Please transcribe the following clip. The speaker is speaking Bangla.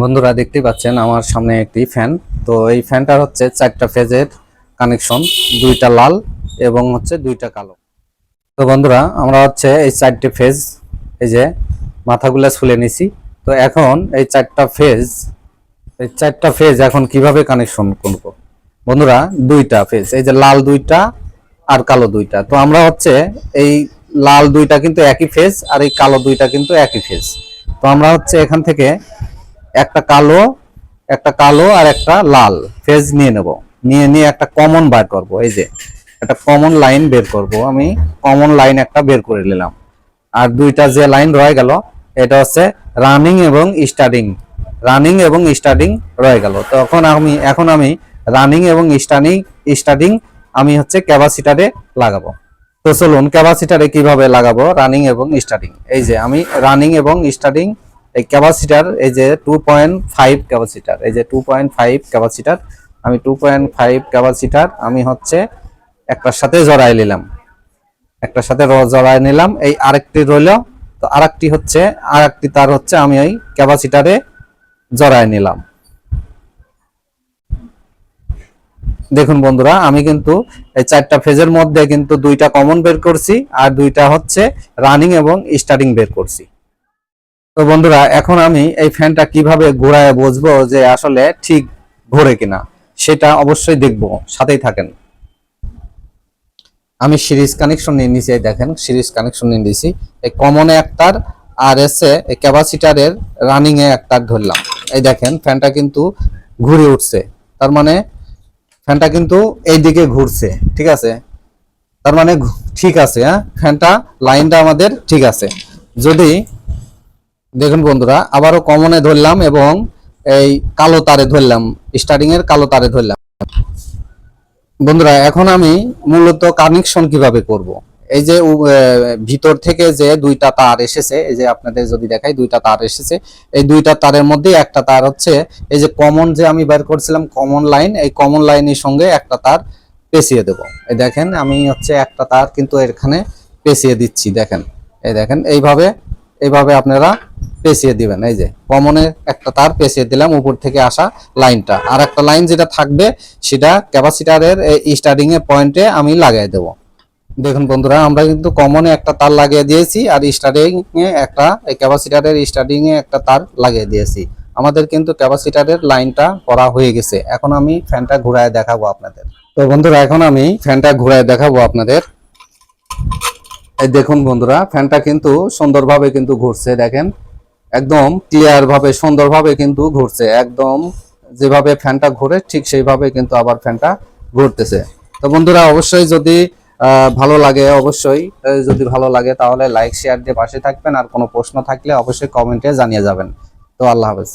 বন্ধুরা দেখতেই পাচ্ছেন আমার সামনে একটি ফ্যান। তো এই ফ্যানটার হচ্ছে চারটা ফেজের কানেকশন, দুইটা লাল এবং হচ্ছে দুইটা কালো। তো বন্ধুরা, আমরা হচ্ছে এই চারটে ফেজ, এই যে মাথাগুলা ছুলে নিছি। তো এখন এই চারটা ফেজ, এই চারটা ফেজ এখন কীভাবে কানেকশন করব? বন্ধুরা, দুইটা ফেজ, এই যে লাল দুইটা আর কালো দুইটা। তো আমরা হচ্ছে এই লাল দুইটা কিন্তু একই ফেজ আর এই কালো দুইটা কিন্তু একই ফেজ। তো আমরা হচ্ছে এখান থেকে একটা কালো একটা কালো আর একটা লাল। ফেজ নিয়ে নেব। নিয়ে নিয়ে একটা কমন বার করব। এই যে, একটা কমন লাইন বের করব। আমি কমন লাইন একটা বের করে নিলাম। আর দুইটা যে লাইন রয়ে গেল, এটা হচ্ছে রানিং এবং স্টার্টিং রানিং এবং স্টার্টিং রয়ে গেল। তখন আমি, এখন আমি রানিং এবং স্টার্টিং স্টার্টিং আমি হচ্ছে ক্যাপাসিটারে লাগাবো। তো চলুন ক্যাপাসিটারে কীভাবে লাগাবো? রানিং এবং স্টার্টিং এই যে, আমি রানিং এবং স্টার্টিং এই ক্যাপাসিটার, এই যে টু পয়েন্ট ফাইভ ক্যাপাসিটার, এই যে টু পয়েন্ট ফাইভ ক্যাপাসিটার, আমি টু পয়েন্ট ফাইভ ক্যাপাসিটার, আমি হচ্ছে একটার সাথে জড়াই নিলাম। একটার সাথে জড়াই নিলাম, এই আরেকটি রইল, তো আরেকটি হচ্ছে, আরেকটি তার হচ্ছে আমি ওই ক্যাপাসিটারে জড়াই নিলাম। দেখুন বন্ধুরা, আমি কিন্তু এই চারটা ফেজের মধ্যে কিন্তু দুইটা কমন বের করছি, আর দুইটা হচ্ছে রানিং এবং স্টার্টিং বের করছি। তো বন্ধুরা, এখন আমি এই ফ্যানটা কীভাবে ঘোরায় বুঝব যে আসলে ঠিক ঘোরে কিনা, সেটা অবশ্যই দেখব। সাথেই থাকেন। আমি সিরিজ কানেকশন নিয়ে এই দেখেন, সিরিজ কানেকশন নিয়ে নিয়েছি এই কমনে একটার আর এসে এই ক্যাপাসিটারের রানিং এ একটার ধরলাম। এই দেখেন, ফ্যানটা কিন্তু ঘুরে উঠছে। তার মানে ফ্যানটা কিন্তু এই দিকে ঘুরছে, ঠিক আছে? তার মানে ঠিক আছে হ্যাঁ? ফ্যানটা, লাইনটা আমাদের ঠিক আছে। যদি দেখুন বন্ধুরা, আবারও কমনে ধরলাম এবং এই কালো তারে ধরলাম স্টার্টিং এর কালো তারে ধরলাম। বন্ধুরা, এখন আমি মূলত কানেকশন কীভাবে করব? এই যে ভিতর থেকে যে দুইটা তার এসেছে, এই যে আপনাদের যদি দেখাই, দুইটা তার এসেছে। এই দুইটা তারের মধ্যে একটা তার হচ্ছে, এই যে কমন যে আমি বের করছিলাম কমন লাইন এই কমন লাইনের সঙ্গে একটা তার পেঁচিয়ে দেব। এই দেখেন, আমি হচ্ছে একটা তার কিন্তু এখানে পেঁচিয়ে দিচ্ছি, দেখেন। এই দেখেন, এইভাবে এইভাবে আপনারা পেঁচিয়ে দিবেন, এই যে কমনে একটা তার পেঁচিয়ে দিলাম উপর থেকে আসা লাইনটা। আর একটা লাইন যেটা থাকবে, সেটা ক্যাপাসিটারের স্টার্টিং এর পয়েন্টে আমি লাগিয়ে দেব। দেখুন বন্ধুরা, আমরা কিন্তু কমনে একটা তার লাগিয়ে দিয়েছি আর স্টার্টিং এ একটা ক্যাপাসিটারের স্টার্টিং এ একটা তার লাগিয়ে দিয়েছি। আমাদের কিন্তু ক্যাপাসিটারের লাইনটা করা হয়ে গেছে। এখন আমি ফ্যানটা ঘুরায় দেখাবো আপনাদের। তো বন্ধুরা, এখন আমি ফ্যানটা ঘুরায় দেখাবো আপনাদের। এই দেখুন বন্ধুরা, ফ্যানটা কিন্তু সুন্দরভাবে কিন্তু ঘুরছে, দেখেন। একদম ক্লিয়ার ভাবে, সুন্দরভাবে কিন্তু ঘুরছে। একদম যেভাবে ফ্যানটা ঘুরে, ঠিক সেইভাবে কিন্তু আবার ফ্যানটা ঘুরতেছে। তো বন্ধুরা, অবশ্যই যদি ভালো লাগে, অবশ্যই যদি ভালো লাগে তাহলে লাইক শেয়ার দিয়ে পাশে থাকবেন। আর কোনো প্রশ্ন থাকলে অবশ্যই কমেন্টে জানিয়ে যাবেন। তো আল্লাহ হাফেজ।